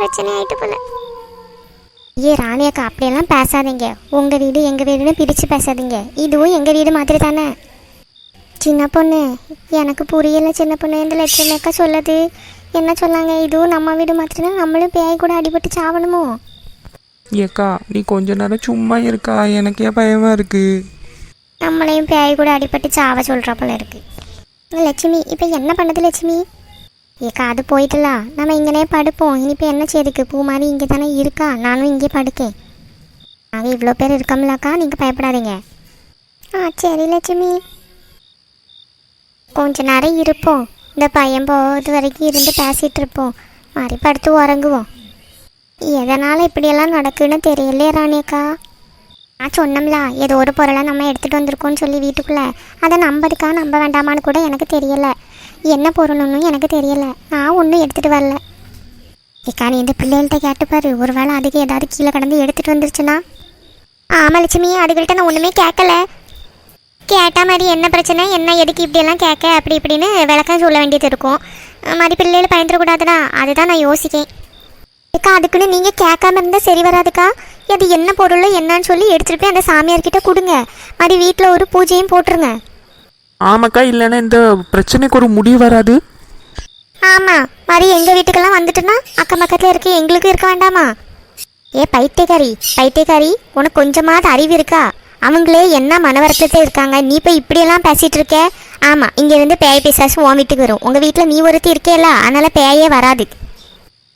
பிரச்சனை ஆயிட்டு போல. ஏ ராணி அக்கா அப்படியெல்லாம் பேசாதீங்க. உங்க வீடு எங்க வீடுன்னு பிரிச்சு பேசாதீங்க. இதுவும் எங்க வீடு மாதிரி தானே சின்ன பொண்ணு எனக்கு புரியல சின்ன பொண்ணு. இந்த லட்சுமி அக்கா சொல்லுது? என்ன சொன்னாங்க? இதுவும் நம்ம வீடு மாத்திரம் நம்மளும் பேய் கூட அடிபட்டு சாவணுமோ? ஏக்கா நீ கொஞ்ச நேரம் சும்மா இருக்கா? எனக்கே பயமா இருக்கு. நம்மளையும் பேய் கூட அடிபட்டு சாவ சொல்கிற போல இருக்கு. லட்சுமி இப்போ என்ன பண்ணது லட்சுமி? ஏக்கா அது போயிட்டுலா. நம்ம இங்கனே படுப்போம். இனிப்போ என்ன செய்யுதுக்கு பூ மாதிரி இங்கே தானே இருக்கா? நானும் இங்கே படுக்கேன். நாங்கள் இவ்வளோ பேர் இருக்கோம்லக்கா நீங்கள் பயப்படாதீங்க. ஆ சரி லட்சுமி. கொஞ்ச நேரம் இருப்போம். இந்த பையன் போகிறது வரைக்கும் இருந்து பேசிகிட்டு இருப்போம். மாறி படுத்து உறங்குவோம். எதனால் இப்படியெல்லாம் நடக்குன்னு தெரியலையே ராணியக்கா. நான் சொன்னோம்ல ஏதோ ஒரு பொருளை நம்ம எடுத்துகிட்டு வந்திருக்கோம்னு சொல்லி வீட்டுக்குள்ளே. அதை நம்பதுக்கா நம்ப வேண்டாமான்னு கூட எனக்கு தெரியலை. என்ன பொருள்னு எனக்கு தெரியலை. நான் ஒன்றும் எடுத்துகிட்டு வரல. ஏக்கா நீ இந்த பிள்ளைகள்கிட்ட கேட்டுப்பாரு ஒருவேளை அதுக்கு ஏதாவது கீழே கடந்து எடுத்துகிட்டு வந்துருச்சுன்னா? ஆமாம் லட்சுமி அதுகள்கிட்ட நான் ஒன்றுமே கேட்கல கேட்டால் மாதிரி என்ன பிரச்சனை? என்ன எதுக்கு இப்படியெல்லாம் கேட்க? அப்படி இப்படின்னு விளக்கம் சொல்ல வேண்டியது இருக்கும். அஹ் மாதிரி பிள்ளைகள் பயந்துடக்கூடாதுடா. அதுதான் நான் யோசிக்கேன். அக்கா அதுக்குன்னு நீங்கள் கேட்காம இருந்தால் சரி வராதுக்கா. அது என்ன பொருள் என்னன்னு சொல்லி எடுத்துகிட்டு போய் அந்த சாமியார்கிட்ட கொடுங்க. மாதிரி வீட்டில் ஒரு பூஜையும் போட்டுருங்க. ஆமாக்கா இல்லைன்னா இந்த பிரச்சனைக்கு ஒரு முடிவு வராது. ஆமாம் மாதிரி எங்கள் வீட்டுக்கெல்லாம் வந்துட்டுன்னா அக்கம் பக்கத்தில் இருக்க எங்களுக்கு இருக்க வேண்டாமா? ஏ பைத்தியக்காரி பைத்தியக்காரி உனக்கு கொஞ்சமாவது அறிவு இருக்கா? அவங்களே என்ன மனவரத்தில் இருக்காங்க? நீ போய் இப்படியெல்லாம் பேசிகிட்டு இருக்க? ஆமாம் இங்கேருந்து பேய் பிசாசு உன் வீட்டுக்கு வரும். உங்கள் வீட்டில் நீ ஒருத்தி இருக்கேல்ல அதனால் பேயே வராது.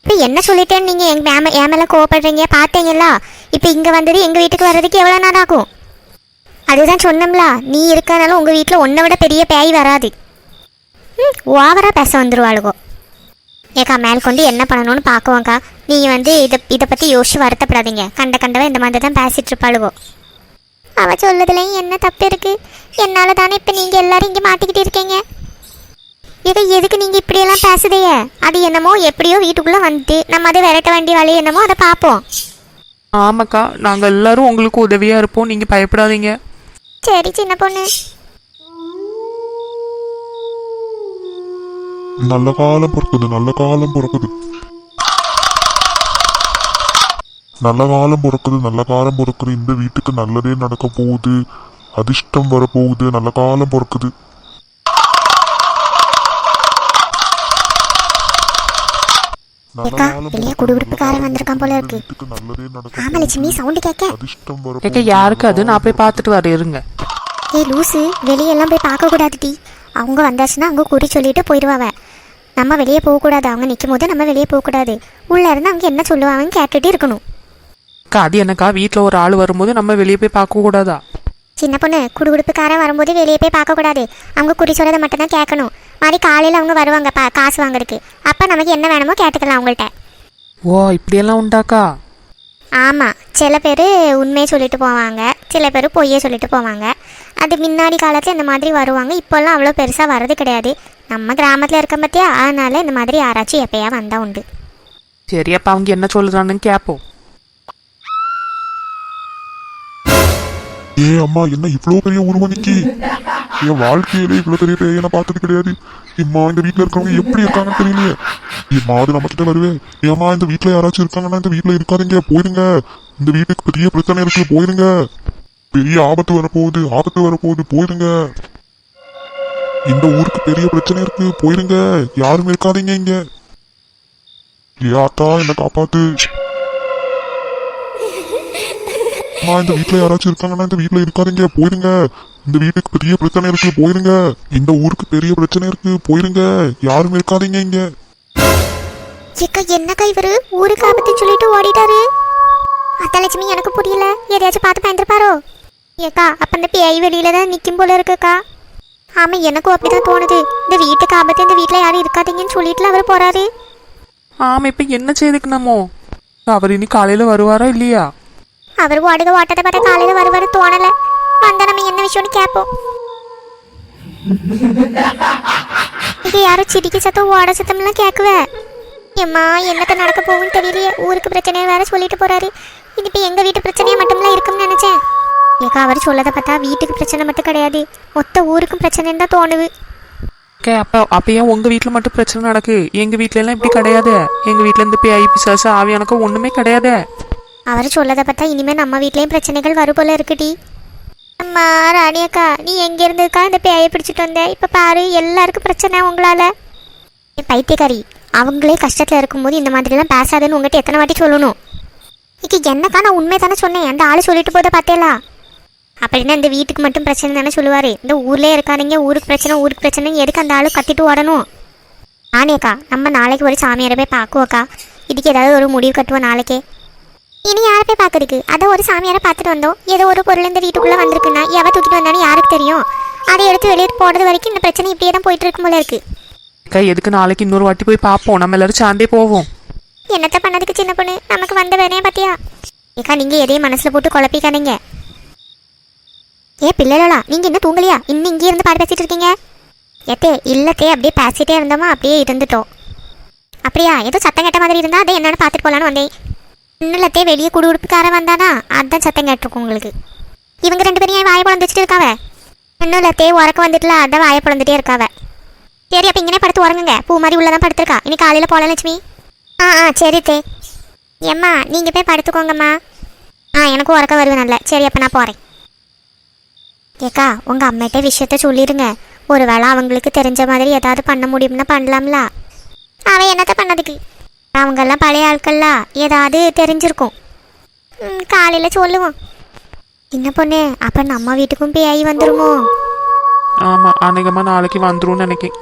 இப்போ என்ன சொல்லிட்டேன்னு நீங்கள் எங்கள் மேம என் மேலே கோவப்படுறீங்க? பார்த்தீங்களா இப்போ இங்கே வந்தது எங்கள் வீட்டுக்கு வர்றதுக்கு எவ்வளோ நேரம் ஆகும்? அதுதான் சொன்னோம்ல. நீ இருக்கனால உங்கள் வீட்டில் உன்னை விட பெரிய பேய் வராது. ம் ஓவராக பேச வந்துடுவாளுகோ ஏக்கா மேல் கொண்டு என்ன பண்ணணும்னு பார்க்குவோங்க்கா நீங்கள் வந்து இதை இதை பற்றி யோசிச்சு வருத்தப்படாதீங்க. கண்ட கண்டவை இந்த மாதிரி தான் பேசிகிட்டு இருப்பாளுகோ. அவள் சொல்லதுலேயும் என்ன தப்பு இருக்குது என்னால் தானே இப்போ நீங்கள் எல்லாரும் இங்கே மாட்டிக்கிட்டு இருக்கீங்க? ஏதோ எதுக்கு நீங்கள் இப்படியெல்லாம் பேசுதைய அது என்னமோ எப்படியோ வீட்டுக்குள்ளே வந்துட்டு நம்ம அதை விரட்ட வேண்டிய வழி என்னமோ அதை பார்ப்போம். ஆமாக்கா நாங்கள் எல்லாரும் உங்களுக்கு உதவியாக இருப்போம். நீங்கள் பயப்படாதீங்க. சரி சின்ன பொண்ணு. நல்ல காலம் பிறக்குது நல்ல காலம் பிறக்குது. நல்ல காலம் பிறக்குது நல்ல காலம் பிறக்குது. இந்த வீட்டுக்கு நல்லதே நடக்க போகுது. அதிர்ஷ்டம் வரப்போகுது நல்ல காலம் பிறக்குது. ஏக்கா வெளியே குடுகுடுப்புக்காரன் வந்திருக்கான் போல இருக்கு. ஆமா லட்சுமி. சவுண்டு கேட்க. ஏக்கா யாருக்கு அது? நான் போய் பார்த்துட்டு வரேன் இருங்க. ஏய் லூசு வெளியெல்லாம் போய் பார்க்கக்கூடாது டி. அவங்க வந்தாச்சுன்னா அவங்க குறி சொல்லிட்டு போயிடுவாவ நம்ம வெளியே போகக்கூடாது. அவங்க நிற்கும் போது நம்ம வெளியே போகக்கூடாது. உள்ளே இருந்து அவங்க என்ன சொல்லுவாங்கன்னு கேட்டுட்டு இருக்கணும். அக்கா அது என்னக்கா? வீட்டில் ஒரு ஆள் வரும்போது நம்ம வெளியே போய் பார்க்க கூடாதா சின்ன பொண்ணு குடுகுடுப்புக்காரன் வரும்போது வெளியே போய் பார்க்கக்கூடாது. அவங்க குறி சொல்லதை மட்டும்தான் கேட்கணும். மாதிரி காலையில் அவங்க வருவாங்க பா காசு வாங்குறதுக்கு. அப்போ நமக்கு என்ன வேணுமோ கேட்டுக்கலாம் அவங்கள்ட்ட. ஓ இப்படியெல்லாம் உண்டாக்கா? ஆமாம் சில பேர் உண்மையை சொல்லிட்டு போவாங்க சில பேர் பொய்யை சொல்லிட்டு போவாங்க. அது முன்னாடி காலத்தில் இந்த மாதிரி வருவாங்க இப்போல்லாம் அவ்வளோ பெருசாக வர்றது கிடையாது. நம்ம கிராமத்தில் இருக்க பற்றியா அதனால இந்த மாதிரி யாராச்சும் எப்பயா வந்தால் உண்டு. சரி அப்போ அவங்க என்ன சொல்லுறான்னு கேட்போம் ஏ அம்மா என்ன இவ்வளவு பெரிய உருவம் நிக்கி என் வாழ்க்கையில இவ்வளவு பெரிய பேயை நான் பார்த்தது கிடையாது. இம்மா இந்த வீட்ல இருக்கிறவங்க எப்படி இருக்காங்கன்னு தெரியலையே. இம்மா அது நம்ம கிட்ட வருவேன் ஏம்மா இந்த வீட்ல யாராச்சும் இருக்காங்கன்னா இந்த வீட்ல இருக்காதீங்க போயிருங்க இந்த வீட்டுக்கு பெரிய பிரச்சனை இருக்கு போயிருங்க பெரிய ஆபத்து வரப்போகுது ஆபத்து வரப்போகுது போயிருங்க இந்த ஊருக்கு பெரிய பிரச்சனை இருக்கு போயிருங்க யாரும் இருக்காதீங்க இங்க. ஏ என்ன காப்பாத்து. அம்மா இந்த வீட்டுல யாராச்சும் இருக்காங்கன்னா இந்த வீட்ல இருக்காதீங்க போயிருங்க இந்த வீட்டுக்கு பெரிய பிரச்சனை இருக்கு போயிருங்க. இந்த ஊருக்கு பெரிய பிரச்சனை இருக்கு போயிருங்க. யாரும் இருக்காதீங்க இங்க. ஏக்கா என்னக்கா இவரு? ஊருக்கு ஆபத்து சொல்லிட்டு ஓடிட்டாரு. அத்தலட்சுமி எனக்கு புரியல. எதையாச்சும் பார்த்து பயந்துருப்பாரோ? ஏக்கா அப்ப இந்த பேய் வெளியில தான் நிற்கும் போல இருக்குக்கா. ஆமா எனக்கும் அப்படிதான் தோணுது. இந்த வீட்டுக்கு ஆபத்து இந்த வீட்டில் யாரும் இருக்காதீங்கன்னு சொல்லிட்டுல அவர் போறாரு. ஆமாம் இப்போ என்ன செய்துக்கு நம்மோ அவர் இனி காலையில் வருவாரா இல்லையா? அவர் ஓடுக ஓட்டத்தை பார்த்தா காலையில வருவாரு தோணல. வந்தா நம்ம என்ன விஷயம்னு கேட்போம் இங்க யாரும் சிரிக்க சத்தம் ஓட சத்தம் எல்லாம் கேக்குவே. எம்மா என்னத்த நடக்க போகும்னு தெரியலையே. ஊருக்கு பிரச்சனையை வேற சொல்லிட்டு போறாரு. இது இப்ப எங்க வீட்டு பிரச்சனையா மட்டும்லாம் இருக்கும்னு நினைச்சேன். ஏக்கா அவர் சொல்லதை பார்த்தா வீட்டுக்கு பிரச்சனை மட்டும் கிடையாது. மொத்த ஊருக்கும் பிரச்சனைன்னு தான் தோணுது. கே அப்போ அப்போ ஏன் உங்கள் வீட்டில் மட்டும் பிரச்சனை நடக்கு? எங்கள் வீட்ல எல்லாம் இப்படி கிடையாது. எங்கள் வீட்டில் இருந்து பேய் பிசாசு ஆவி எனக்கு ஒன்றுமே கிடையாது. அவர் சொல்லதை பார்த்தா இனிமேல் நம்ம வீட்லேயும் பிரச்சனைகள் வரும் போல இருக்குடி. அம்மா ராணி அக்கா நீ எங்கே இருந்துக்கா இந்த பேயை பிடிச்சிட்டு வந்த? இப்போ பாரு எல்லாருக்கும் பிரச்சனை உங்களால். என் பைத்தியக்காரி அவங்களே கஷ்டத்தில் இருக்கும்போது இந்த மாதிரிலாம் பேசாதேன்னு உங்ககிட்ட எத்தனை வாட்டி சொல்லணும்? இக்கு என்னக்கா நான் உண்மை தானே சொன்னேன்? அந்த ஆள் சொல்லிட்டு போதை பார்த்தேலா அப்படின்னா இந்த வீட்டுக்கு மட்டும் பிரச்சனை தானே சொல்லுவார். இந்த ஊர்லேயே இருக்காதீங்க ஊருக்கு பிரச்சனை ஊருக்கு பிரச்சனை எதுக்கு அந்த ஆள் கத்திட்டு ஓடணும்? ராணியக்கா நம்ம நாளைக்கு ஒரு சாமியாரை போய் பார்க்குவோக்கா. இதுக்கு ஏதாவது ஒரு முடிவு கட்டுவோம் நாளைக்கே. இனி யாரை போய் பார்க்கறதுக்கு? அதை ஒரு சாமியாரை பார்த்துட்டு வந்தோம். ஏதோ ஒரு பொருள் இந்த வீட்டுக்குள்ளே வந்திருக்குன்னா எவ தூக்கிட்டு வந்தாலும் யாருக்கு தெரியும்? அதை எடுத்து வெளியே போடுறது வரைக்கும் இந்த பிரச்சனை இப்படியே தான் போயிட்டு இருக்கும் போல இருக்கு. அக்கா எதுக்கு நாளைக்கு இன்னொரு வாட்டி போய் பார்ப்போம். நம்ம எல்லாரும் சாந்தே போவோம். என்னத்த பண்ணதுக்கு சின்ன பொண்ணு? நமக்கு வந்த வேலையை பார்த்தியா ஏக்கா நீங்கள் எதையும் மனசில் போட்டு குழப்பிக்காதீங்க. ஏ பிள்ளைகளா நீங்கள் இன்னும் தூங்கலையா? இன்னும் இங்கே இருந்து பாடு பேசிட்டு இருக்கீங்க? ஏத்தே இல்லத்தே அப்படியே பேசிட்டே இருந்தோமா? அப்படியே இருந்துட்டோம். அப்படியா ஏதோ சத்தம் கேட்ட மாதிரி இருந்தா அதை என்னன்னு பார்த்துட்டு போலான்னு வந்தேன். இன்னும் வெளியே குடு உடுப்புக்காரன் வந்தானா? அதான் சத்தம் கேட்டிருக்கும் உங்களுக்கு. இவங்க ரெண்டு பேரும் ஏன் வாயை பிளந்து வச்சுட்டு இருக்காவ? இன்னும் இல்லத்தே உறக்க வந்துட்டுல அதான் வாயை பிளந்துட்டே இருக்காவ. சரி அப்போ இங்கே படுத்து உறங்குங்க. பூ மாதிரி உள்ளே தான் படுத்திருக்கா. இனி காலையில் போகலாம் லட்சுமி. ஆ ஆ சரி தே. ஏம்மா நீங்கள் போய் படுத்துக்கோங்கம்மா. ஆ எனக்கும் உறக்க வருது நல்ல. சரி அப்போ நான் போகிறேன் ஏக்கா உங்கள் அம்மாட்ட விஷயத்த சொல்லிடுங்க ஒருவேளை அவங்களுக்கு தெரிஞ்ச மாதிரி ஏதாவது பண்ண முடியும்னா பண்ணலாம்ல? அவன் என்னத்த பண்ணதுக்கு? அவங்கெல்லாம் பழைய ஆட்கள்ல ஏதாவது தெரிஞ்சிருக்கும். காலையில் சொல்லுவோம். என்ன பொண்ணு அப்போ நம்ம வீட்டுக்கும் பேய் வந்துருமோ? ஆமாம் அநேகமாக நாளைக்கு வந்துரும்னு நினைக்கிறேன்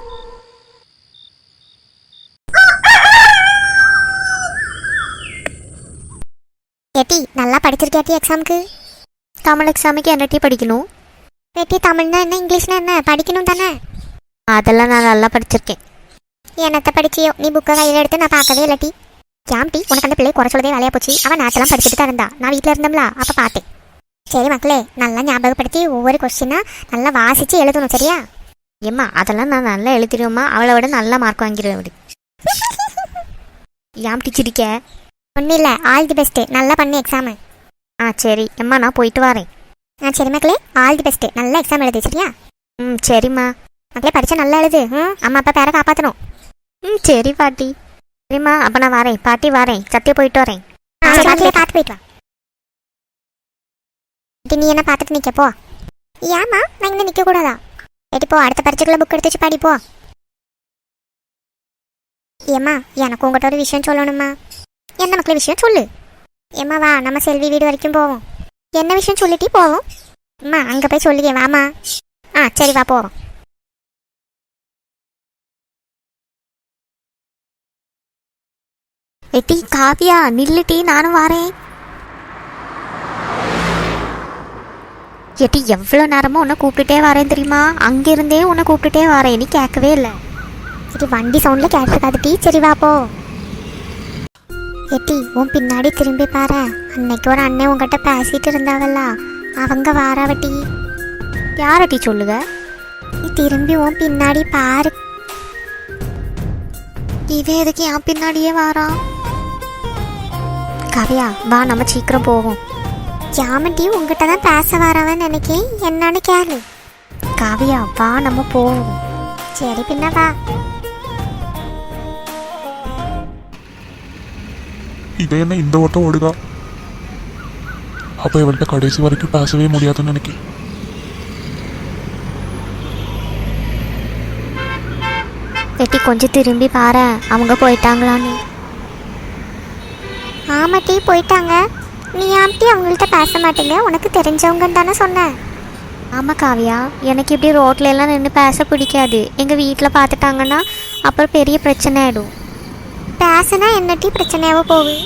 ஏட்டி நல்லா படிச்சிருக்கியாட்டி எக்ஸாமுக்கு தமிழ் எக்ஸாமுக்கு என்னட்டி படிக்கணும்? ஏட்டி தமிழ்னா என்ன இங்கிலீஷ்னா என்ன படிக்கணும் தானே? அதெல்லாம் நான் நல்லா படிச்சிருக்கேன். என்னத்த படிச்சியோ? நீ புக்கை கையில் எடுத்து நான் பார்க்கவே இல்லாட்டி ஏம்டி உனக்கு அந்த பிள்ளை குறை சொல்லதே வேலையா போச்சு. அவன் நேரத்தெல்லாம் படிச்சுட்டு தான் இருந்தா நான் வீட்டில் இருந்தோம்ல அப்போ பார்த்தேன். சரி மக்களே நல்லா ஞாபகப்படுத்தி ஒவ்வொரு கொஸ்டினாக நல்லா வாசித்து எழுதணும் சரியா? ஏம்மா அதெல்லாம் நான் நல்லா எழுதிடுவேம்மா. அவளை விட நல்லா மார்க் வாங்கிடுவேன் ஏன் சிரிக்க? ஒன்றும் இல்லை. ஆல் தி பெஸ்ட்டு நல்லா பண்ணி எக்ஸாமு ஆ சரி. அம்மா நான் போயிட்டு வரேன். ஆ சரி மக்களே. ஆல் தி பெஸ்ட்டு நல்லா எக்ஸாம் எழுதி சரியா? ம் சரிம்மா. மக்களே படித்தா நல்லா எழுது. ம் அம்மா அப்பா பேரை காப்பாற்றணும் ம் சரி பாட்டி. சரிம்மா அப்போ நான் வரேன். பாட்டி வரேன். சத்திய போயிட்டு வரேன். பார்த்து போயிட்டு வா. நீ என்ன பார்த்துட்டு நிற்க போ. ஏம்மா நான் இங்கே நிற்க கூடாதா? ஏட்டி போ. அடுத்த பரீட்சைக்குள்ள புக் எடுத்து வச்சு படிப்போ ஏம்மா எனக்கு உங்கள்கிட்ட ஒரு விஷயம் சொல்லணுமா என்ன மக்களே விஷயம் சொல்லு. ஏம்மா வா. நம்ம செல்வி வீடு வரைக்கும் போவோம். என்ன விஷயம் சொல்லிட்டு போவோம்? அம்மா அங்கே போய் சொல்லுங்க வாமா ஆ சரி வா போவோம். எட்டி காவியா நில்லுட்டி நானும் வரேன். எட்டி எவ்வளோ நேரமும் உன்னை கூப்பிட்டுட்டே வரேன் தெரியுமா? அங்கிருந்தே உன்னை கூப்பிட்டுட்டே வரேன். நீ கேட்கவே இல்லை. சரி வண்டி சவுண்டில் கேட்டிருக்காது டீ. சரி வா போ. எட்டி உன் பின்னாடி திரும்பி பாரு. அன்னைக்கு ஒரு அண்ணன் உங்ககிட்ட பேசிட்டு இருந்தாவல்ல. அவங்க வாராவட்டி யாரட்டி சொல்லுக? நீ திரும்பி உன் பின்னாடி பாரு. இவன் எதுக்கு என் பின்னாடியே வாரா கவியா வா நம்ம சீக்கிரம் போவோம். யாமட்டி உங்ககிட்ட தான் பேச வரவன் நினைக்கேன். என்னன்னு கேளு. காவியா வா நம்ம போவோம். சரி பின்ன வா. இதை என்ன இந்த ஓட்டம் ஓடுதா? அப்போ இவள்கிட்ட கடைசி வரைக்கும் பேசவே முடியாதுன்னு நினைக்கிறேன். வெட்டி கொஞ்சம் திரும்பி பாரு அவங்க போயிட்டாங்களான்னு. ஆமாட்டி போயிட்டாங்க. நீ ஆம்டி அவங்கள்ட்ட பேச மாட்டேங்க. உனக்கு தெரிஞ்சவங்கன்னு தானே சொன்னேன். ஆமாம் காவியா. எனக்கு இப்படி ரோட்ல எல்லாம் நின்று பேச பிடிக்காது. எங்கள் வீட்டில் பார்த்துட்டாங்கன்னா அப்புறம் பெரிய பிரச்சனை ஆகிடும் பேசினா என்னட்டி பிரச்சனையாவோ போகுது?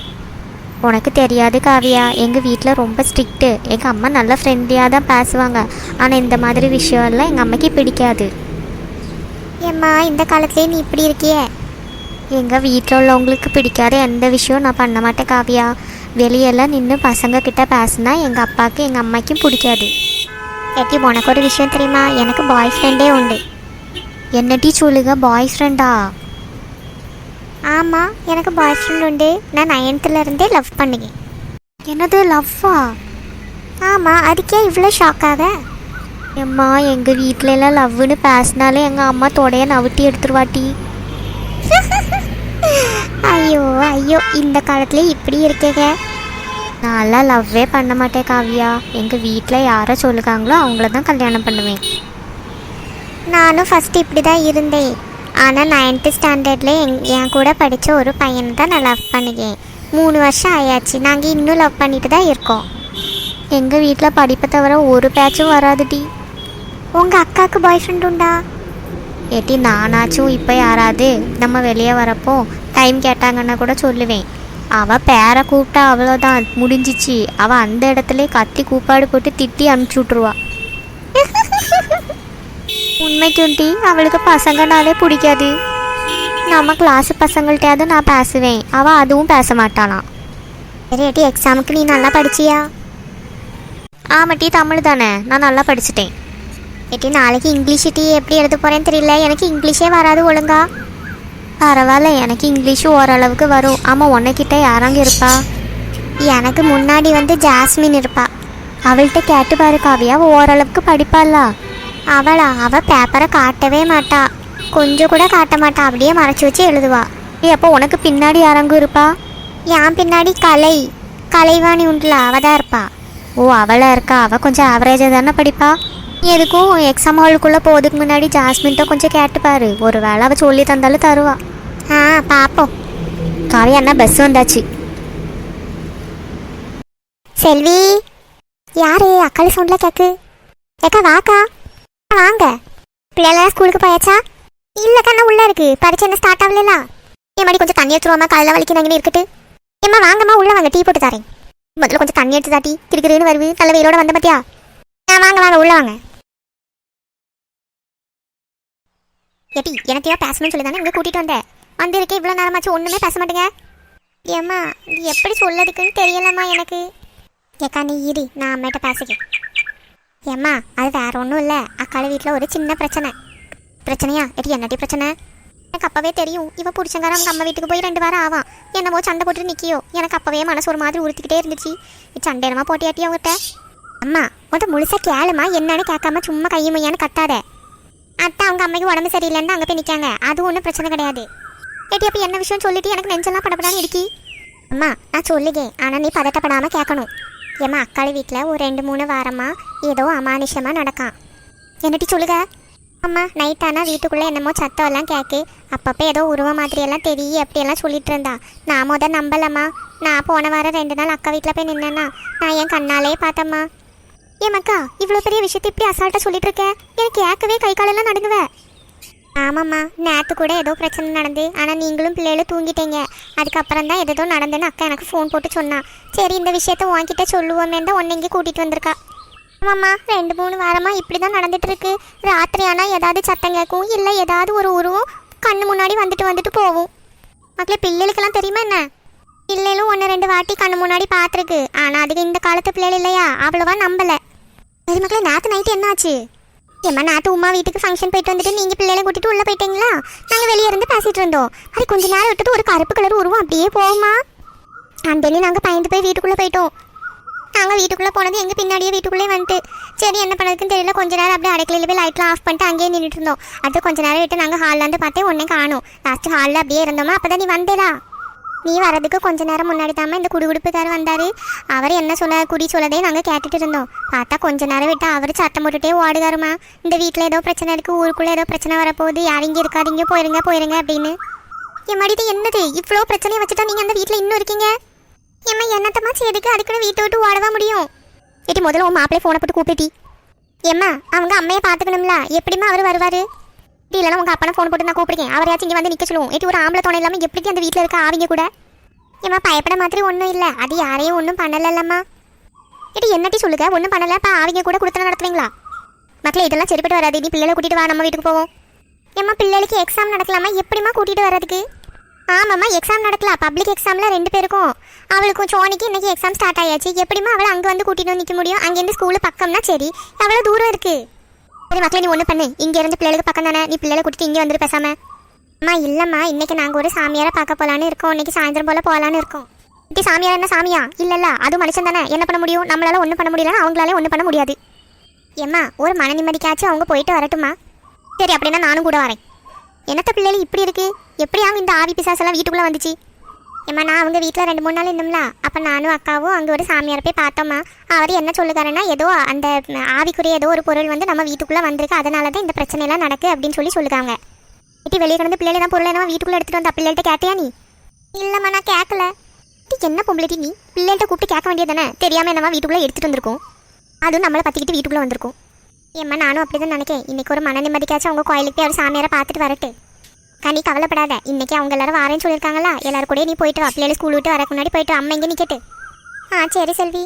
உனக்கு தெரியாது காவியா. எங்கள் வீட்டில் ரொம்ப ஸ்ட்ரிக்ட்டு எங்கள் அம்மா நல்ல ஃப்ரெண்ட்லியாக தான் பேசுவாங்க. ஆனால் இந்த மாதிரி விஷயம் எல்லாம் எங்கள் அம்மைக்கு பிடிக்காது. ஏம்மா இந்த காலத்துலேயே நீ இப்படி இருக்கியே? எங்கள் வீட்டில் உள்ளவங்களுக்கு பிடிக்காத எந்த விஷயம் நான் பண்ண மாட்டேன் காவியா. வெளியெல்லாம் நின்று பசங்க கிட்ட பேசினா எங்கள் அப்பாவுக்கு எங்கள் அம்மாக்கும் பிடிக்காது. ஏட்டி உனக்கு ஒரு விஷயம் தெரியுமா? எனக்கு பாய் ஃப்ரெண்டே உண்டு. என்னட்டி சொல்லுங்க பாய் ஃப்ரெண்டா ஆமாம் எனக்கு பாய் ஃப்ரெண்ட் உண்டு. நான் நைன்த்துலேருந்தே லவ் பண்ணுவேன். என்னது லவ்வா ஆமாம் அதுக்கே இவ்வளோ ஷாக்காக எம்மா எங்கள் வீட்டிலலாம் எல்லாம் லவ்னு பேசினாலே எங்கள் அம்மா தொடைய நவுட்டி எடுத்துருவாட்டி. ஐயோ ஐயோ இந்த காலத்துல இப்படி இருக்கேங்க. நான்லாம் லவ்வே பண்ண மாட்டேன் காவியா. எங்கள் வீட்டில் யாரை சொல்லுக்காங்களோ அவங்கள தான் கல்யாணம் பண்ணுவேன். நானும் ஃபஸ்ட்டு இப்படி தான் இருந்தேன். ஆனால் நைன்த்து ஸ்டாண்டர்டில் எங் என் கூட படித்த ஒரு பையனை தான் நான் லவ் பண்ணிக்கேன் மூணு வருஷம் ஆயாச்சு. நாங்கள் இன்னும் லவ் பண்ணிட்டு தான் இருக்கோம். எங்கள் வீட்டில் படிப்பை தவிர ஒரு பேச்சும் வராதுடி. உங்கள் அக்காவுக்கு பாய் ஃப்ரெண்ட் உண்டா? ஏட்டி நானாச்சும் இப்போ யாராவது நம்ம வெளியே வரப்போ டைம் கேட்டாங்கன்னா கூட சொல்லுவேன். அவள் பேரை கூப்பிட்டா அவ்வளோதான் முடிஞ்சிச்சு. அவள் அந்த இடத்துல கத்தி கூப்பாடு போட்டு திட்டி அனுப்பிச்சி விட்ருவா உண்மைக்குண்டி அவளுக்கு பசங்கனாலே பிடிக்காது. நம்ம கிளாஸ் பசங்கள்கிட்டயாவது நான் பேசுவேன். அவள் அதுவும் பேச மாட்டாளாம். சரி ஏட்டி எக்ஸாமுக்கு நீ நல்லா படிச்சியா? ஆமாட்டி தமிழ் தானே. நான் நல்லா படிச்சிட்டேன். ஏட்டி நாளைக்கு இங்கிலீஷ் டீ எப்படி எழுத போகிறேன்னு தெரியல. எனக்கு இங்கிலீஷே வராது ஒழுங்கா. பரவாயில்ல எனக்கு இங்கிலீஷும் ஓரளவுக்கு வரும். ஆமாம் உன்னைக்கிட்ட யாராங்க இருப்பா? எனக்கு முன்னாடி வந்து ஜாஸ்மின் இருப்பா. அவள்கிட்ட கேட்டு பாரு காவியா ஓரளவுக்கு படிப்பாளா? அவளா அவள் பேப்பரை காட்டவே மாட்டா. கொஞ்சம் கூட காட்ட மாட்டா அப்படியே மறைச்சி வச்சு எழுதுவா. ஏ அப்போ உனக்கு பின்னாடி யாராங்க இருப்பா? என் பின்னாடி கலை. கலைவாணி உண்டுல அவள் தான் இருப்பா. ஓ அவளா இருக்கா? அவள் கொஞ்சம் ஆவரேஜாக தானே படிப்பா? எதுக்கும் எக்ஸாம் ஹாலுக்குள்ளே போகிறதுக்கு முன்னாடி ஜாஸ்மின்ட்ட கொஞ்சம் கேட்டுப்பாரு ஒரு வேளை அவள் சொல்லி தந்தாலும் தருவா. ஆ பார்ப்போம் காவியா அண்ணா பஸ் வந்தாச்சு. செல்வி யாரு? அக்காளி சவுண்டில் கேக்கு. ஏக்கா வாக்கா. வாங்க. பிள்ளைலாம் ஸ்கூலுக்கு போயாச்சா? இல்லைக்கா நான் உள்ளே இருக்கு. பரிச்சை என்ன ஸ்டார்ட் ஆகலாம் என் மாதிரி கொஞ்சம் தண்ணி எடுத்துருவாமா காலையில் வலிக்கிறாங்கன்னு இருக்கட்டு ஏம்மா வாங்கம்மா உள்ளே வாங்க. டீ போட்டு தரேன். முதல்ல கொஞ்சம் தண்ணி எடுத்து தாட்டி. கிறுக்கிறுன்னு வருது. நல்ல வெயிலோட வந்த பத்தியா? நான் வாங்க வாங்க உள்ளே வாங்க. ஏட்டி எனக்கு ஏன் பேசணும்னு சொல்லி தானே இங்கே கூட்டிகிட்டு வந்தேன் வந்திருக்கேன் இவ்வளோ நேரமாச்சு ஒன்றுமே பேச மாட்டேங்க. ஏம்மா இது எப்படி சொல்லதுக்குன்னு தெரியலம்மா எனக்கு. ஏக்கா நீ இரு நான் அம்மிட்ட பேசுகிறேன் ஏம்மா அது வேற ஒன்றும் இல்லை. அக்கால வீட்டில் ஒரு சின்ன பிரச்சனை. பிரச்சனையா? ஏட்டி என்னடி பிரச்சனை? எனக்கு அப்போவே தெரியும். இவ பிடிச்சங்கார அவங்க அம்மா வீட்டுக்கு போய் ரெண்டு வாரம் ஆவான். என்னமோ சண்டை போட்டு நிக்கியோ. எனக்கு அப்பவே மனசு ஒரு மாதிரி உறுத்திக்கிட்டே இருந்துச்சு. சண்டையனமா போட்டியாட்டி அவங்ககிட்ட அம்மா மொத்தம் முழுசாக கேளுமா? என்னன்னு கேட்காம சும்மா கையை மையான்னு அத்தை அவங்க அம்மைக்கு உடம்பு சரியில்லைன்னு அங்கே போய் நிற்காங்க அது ஒன்றும் பிரச்சனை கிடையாது. ஏட்டி அப்போ என்ன விஷயம் சொல்லிட்டு எனக்கு நெஞ்செல்லாம் படப்படான்னு இருக்கி அம்மா நான் சொல்லுகேன். ஆனால் நீ பதட்டப்படாமல் கேட்கணும். ஏம்மா அக்காளி வீட்டில் ஒரு ரெண்டு மூணு வாரமாக ஏதோ அமானுஷமாக நடக்கான். என்னட்டி சொல்லுக? அம்மா நைட் ஆனால் வீட்டுக்குள்ளே என்னமோ சத்தம் எல்லாம் கேட்கு அப்பப்போ ஏதோ உருவ மாதிரியெல்லாம் தெரிய அப்படியெல்லாம் சொல்லிட்டு இருந்தா. நான் முத நம்பலம்மா. நான் போன வாரம் ரெண்டு நாள் அக்கா வீட்டில் போய் நின்னேன்னா. நான் என் கண்ணாலே பார்த்தம்மா. ஏமாக்கா இவ்வளோ பெரிய விஷயத்தை இப்படி அசால்ட்டாக சொல்லிட்டு இருக்க எனக்கு கேட்கவே கை காலெல்லாம் நடுங்குவ. ஆமாம்மா நேற்று கூட ஏதோ பிரச்சனை நடந்து ஆனால் நீங்களும் பிள்ளைகளும் தூங்கிட்டீங்க. அதுக்கப்புறம் தான் ஏதோ நடந்துன்னு அக்கா எனக்கு ஃபோன் போட்டு சொன்னான் சரி இந்த விஷயத்த உன்கிட்ட சொல்லுவோமே தான் உன்னை இங்கே கூட்டிகிட்டு வந்திருக்கா. ஆமாம்மா ரெண்டு மூணு வாரமாக இப்படி தான் நடந்துட்டு இருக்கு ராத்திரி ஆனால் ஏதாவது சத்தம் கேட்கும் இல்லை ஏதாவது ஒரு உருவம் கண்ணு முன்னாடி வந்துட்டு வந்துட்டு போகும். மக்களே பிள்ளைகளுக்கெல்லாம் தெரியுமா என்ன? பிள்ளைகளும் ஒன்று ரெண்டு வாட்டி கண்ணு முன்னாடி பார்த்துருக்கு. ஆனால் அதுக்கு இந்த காலத்து பிள்ளைகள் இல்லையா? அவ்வளோவா நம்பலை. சரி மக்களே நேற்று நைட்டு என்ன ஆச்சு ஏம்மா நேற்று உமா வீட்டுக்கு ஃபங்க்ஷன் போயிட்டு வந்துட்டு நீங்கள் பிள்ளைகளை கூட்டிட்டு உள்ளே போயிட்டீங்களா? நாங்கள் வெளியே இருந்து பேசிட்டு இருந்தோம். அது கொஞ்ச நேரம் விட்டுட்டு ஒரு கருப்பு கலர் உருவம் அப்படியே போகுமா அந்தனி நாங்கள் பயந்து போய் வீட்டுக்குள்ளே போயிட்டோம். நாங்கள் வீட்டுக்குள்ளே போனது எங்கள் பின்னாடியே வீட்டுக்குள்ளே வந்துட்டு சரி என்ன பண்ணதுக்குன்னு தெரியல. கொஞ்ச நேரம் அப்படியே அடைக்கலையில் போய் லைட்லாம் ஆஃப் பண்ணிட்டு அங்கேயே நின்றுட்டு இருந்தோம். அடுத்து கொஞ்ச நேரம் விட்டு நாங்கள் ஹாலில் வந்து பார்த்தே உடனே காணும். லாஸ்ட்டு ஹாலில் அப்படியே இருந்தோமா? அப்போ தான் நீ வந்தேடா. நீ வரதுக்கு கொஞ்ச நேரம் முன்னாடி தாம இந்த குடுகுடுப்புக்காரர் வந்தார். அவர் என்ன சொல்ல குடி சொல்லதே நாங்கள் கேட்டுட்டு இருந்தோம். பார்த்தா கொஞ்ச நேரம் விட்டு அவர் சட்டம் போட்டுட்டே ஓடுகாருமா. இந்த வீட்டில் ஏதோ பிரச்சனை இருக்குது ஊருக்குள்ளே ஏதோ பிரச்சனை வரப்போகுது யாரும் இங்கே இருக்காதீங்க போயிருங்க போயிருங்க அப்படின்னு. என் மடிது என்னது? இவ்வளோ பிரச்சனையை வச்சுட்டா நீங்கள் அந்த வீட்டில் இன்னும் இருக்கீங்க? எம்மா என்னத்தம்மா செய்யுதுக்கு அதுக்குன்னு வீட்டை விட்டு ஓடவா முடியும்? ஏட்டி முதல்ல உன் மாப்பிள்ளை ஃபோனை போட்டு கூப்பிட்டி ஏம்மா அவங்க அம்மையை பார்த்துக்கணும்ல. எப்படிம்மா அவர் வருவார்? இல்லைனா உங்கள் அப்பனை ஃபோன் போட்டு நான் கூப்பிடுங்க அவரையாச்சும் இங்கே வந்து நிற்க சொல்லுவோம். ஏட்டி ஒரு ஆம்பளை துணை இல்லாமல் எப்படி அந்த வீட்டில் இருக்க ஆவிங்க கூட? ஏம்மா பயப்பட மாதிரி ஒன்றும் இல்லை. அது யாரையும் ஒன்றும் பண்ணலல்லம்மா இது என்னட்டி சொல்லுங்க ஒன்றும் பண்ணலப்பா அவங்க கூட கொடுத்து நடத்துவீங்களா மக்களே இதெல்லாம் சரிப்பட்டு வராது. நீ பிள்ளைகளை கூட்டிட்டு வா நம்ம வீட்டுக்கு போவோம். ஏம்மா பிள்ளைகளுக்கு எக்ஸாம் நடக்கலாமா? எப்படிம்மா கூட்டிட்டு வர்றதுக்கு? ஆமாம்மா எக்ஸாம் நடக்கலாம். பப்ளிக் எக்ஸாமில் ரெண்டு பேருக்கும். அவளுக்கும் சோனிக்கு இன்னைக்கு எக்ஸாம் ஸ்டார்ட் ஆயாச்சு. எப்படிமா அவளை அங்கே வந்து கூட்டிகிட்டு வந்து நிற்க முடியும்? அங்கேருந்து ஸ்கூலு பக்கம்னா சரி. எவ்வளோ தூரம் இருக்கு? சரி மக்களே நீ ஒன்று பண்ணு. இங்கே இருந்து பிள்ளைகளுக்கு பக்கம் தானே. நீ பிள்ளைகளை கூட்டிட்டு இங்கே வந்துட்டு பேசாம. அம்மா இல்லைம்மா. இன்னைக்கு நாங்கள் ஒரு சாமியாரை பார்க்க போகலான்னு இருக்கோம். இன்னைக்கு சாயந்தரம் போல் போகலான்னு இருக்கோம். இப்படி சாமியார் என்ன சாமியா? இல்லைல்ல அது மனுஷன் தானே. என்ன பண்ண முடியும்? நம்மளால ஒன்றும் பண்ண முடியலன்னா அவங்களால ஒன்றும் பண்ண முடியாது. ஏம்மா ஒரு மன நிம்மதிக்காச்சும் அவங்க போயிட்டு வரட்டுமா? சரி அப்படின்னா நானும் கூட வரேன். என்னத்த பிள்ளைகள் இப்படி இருக்கு? எப்படியாங்க இந்த ஆவி பிசாசெல்லாம் வீட்டுக்குள்ளே வந்துச்சு. ஏம்மா நான் அவங்க வீட்டில் ரெண்டு மூணு நாள் இருந்தோம்ல அப்போ நானும் அக்காவும் அங்கே ஒரு சாமியார் போய் பார்த்தோம்மா. அவர் என்ன சொல்லுதாருன்னா ஏதோ அந்த ஆவிக்குரிய ஏதோ ஒரு பொருள் வந்து நம்ம வீட்டுக்குள்ளே வந்திருக்கு அதனால தான் இந்த பிரச்சனையெல்லாம் நடக்கு அப்படின்னு சொல்லி சொல்லுதாங்க இட்டி வெளியே கிடந்து பிள்ளைகள் தான் பொருள் என்ன வீட்டுக்குள்ளே எடுத்துகிட்டு வந்த பிள்ளைகிட்ட கேட்டியா நீ? இல்லைம்மா நான் கேட்கல டி, என்ன பொம்பளைட்டி நீ? பிள்ளைகிட்ட கூப்பிட்டு கேட்க வேண்டியது தானே தெரியாமல் என்னமா வீட்டுக்குள்ளே எடுத்துகிட்டு வந்திருக்கோம். அதுவும் நம்மளை பற்றிக்கிட்டு வீட்டுக்குள்ளே வந்திருக்கும். ஏம்மா நானும் அப்படி தான் நினைக்கேன். இன்றைக்கி ஒரு மன நிம்மதிக்காச்சும் அவங்க கோயிலுக்கு போய் அவர் சாமியாரை பார்த்துட்டு வரட்டு. கனி கவலைப்படாத. இன்னைக்கு அவங்க எல்லாரும் வரேன்னு சொல்லியிருக்காங்களா? எல்லாரும் கூட நீ போயிட்டு வா. பிள்ளைகள் ஸ்கூல் விட்டு வரக்கு முன்னாடி போயிட்டு அம்மா இங்கே நிற்கட்டு ஆ சரி செல்வி.